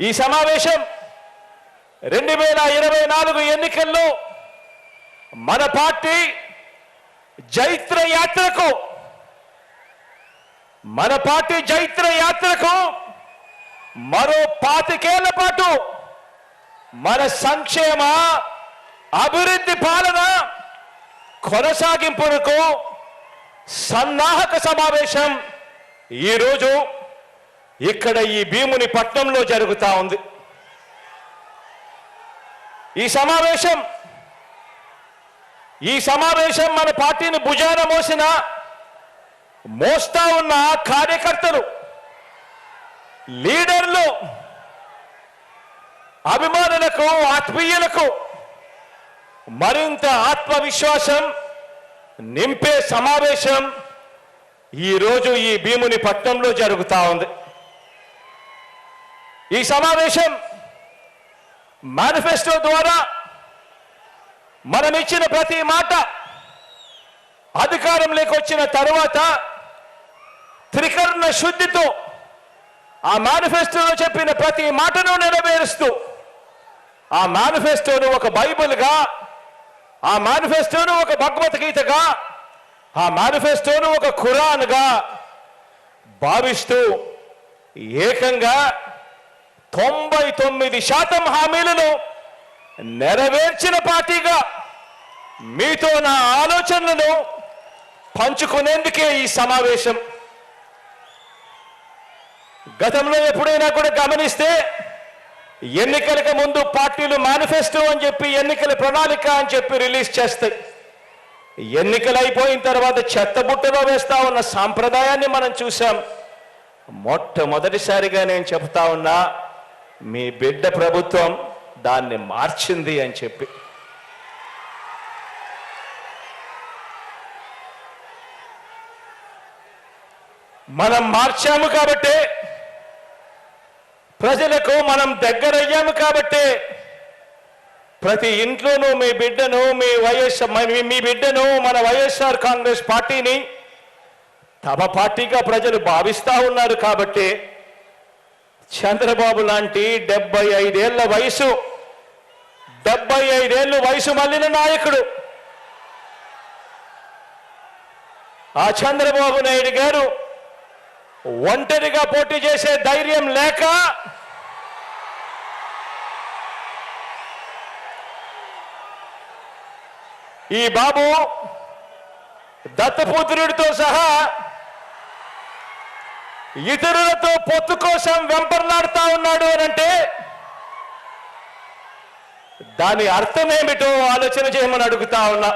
ఈ సమావేశం రెండు వేల ఇరవై నాలుగు ఎన్నికల్లో మన పార్టీ జైత్ర యాత్రకు మన పార్టీ జైత్ర యాత్రకు మరో పాతికేళ్ళ పాటు మన సంక్షేమ అభివృద్ధి పాలన కొనసాగింపునకు సన్నాహక సమావేశం ఈరోజు. ఇక్కడ ఈ భీముని పట్నంలో జరుగుతా ఉంది. ఈ సమావేశం ఈ సమావేశం మన పార్టీని భుజాన మోసిన మోస్తా ఉన్న కార్యకర్తలు లీడర్లు అభిమానులకు ఆత్మీయులకు మరింత ఆత్మవిశ్వాసం నింపే సమావేశం ఈరోజు ఈ భీముని పట్నంలో జరుగుతూ ఉంది. ఈ సమావేశం మేనిఫెస్టో ద్వారా మనం ఇచ్చిన ప్రతి మాట అధికారంలోకి వచ్చిన తర్వాత త్రికరణ శుద్ధితో ఆ మేనిఫెస్టోలో చెప్పిన ప్రతి మాటను నెరవేరుస్తూ ఆ మేనిఫెస్టోను ఒక బైబిల్గా ఆ మేనిఫెస్టోను ఒక భగవద్గీతగా ఆ మేనిఫెస్టోను ఒక ఖురాన్గా భావిస్తూ ఏకంగా తొంభై తొమ్మిది శాతం హామీలను నెరవేర్చిన పార్టీగా మీతో నా ఆలోచనలను పంచుకునేందుకే ఈ సమావేశం. గతంలో ఎప్పుడైనా కూడా గమనిస్తే ఎన్నికలకు ముందు పార్టీలు మేనిఫెస్టో అని చెప్పి ఎన్నికల ప్రణాళిక అని చెప్పి రిలీజ్ చేస్తాయి. ఎన్నికలు అయిపోయిన తర్వాత చెత్తబుట్టలో వేస్తా ఉన్న సాంప్రదాయాన్ని మనం చూసాం మొట్టమొదటిసారిగా నేను చెప్తా ఉన్నా మీ బిడ్డ ప్రభుత్వం దాన్ని మార్చింది అని చెప్పి. మనం మార్చాము కాబట్టి ప్రజలకు మనం దగ్గరయ్యాము కాబట్టి ప్రతి ఇంట్లోనూ మీ బిడ్డను మీ వైఎస్ఆర్ మీ- మీ బిడ్డను మన వైఎస్ఆర్ కాంగ్రెస్ పార్టీని తమ పార్టీగా ప్రజలు భావిస్తా ఉన్నారు కాబట్టి చంద్రబాబు లాంటి డెబ్బై ఐదేళ్ళ వయసు డెబ్బై ఐదేళ్ళు వయసు మళ్ళిన నాయకుడు. ఆ చంద్రబాబు నాయుడు గారు ఒంటరిగా పోటీ చేసే ధైర్యం లేక ఈ బాబు దత్తపుత్రుడితో సహా ఇతరులతో పొత్తు కోసం వెంపర్లాడుతా ఉన్నాడు అని అంటే దాని అర్థం ఏమిటో ఆలోచన చేయమని అడుగుతా ఉన్నా.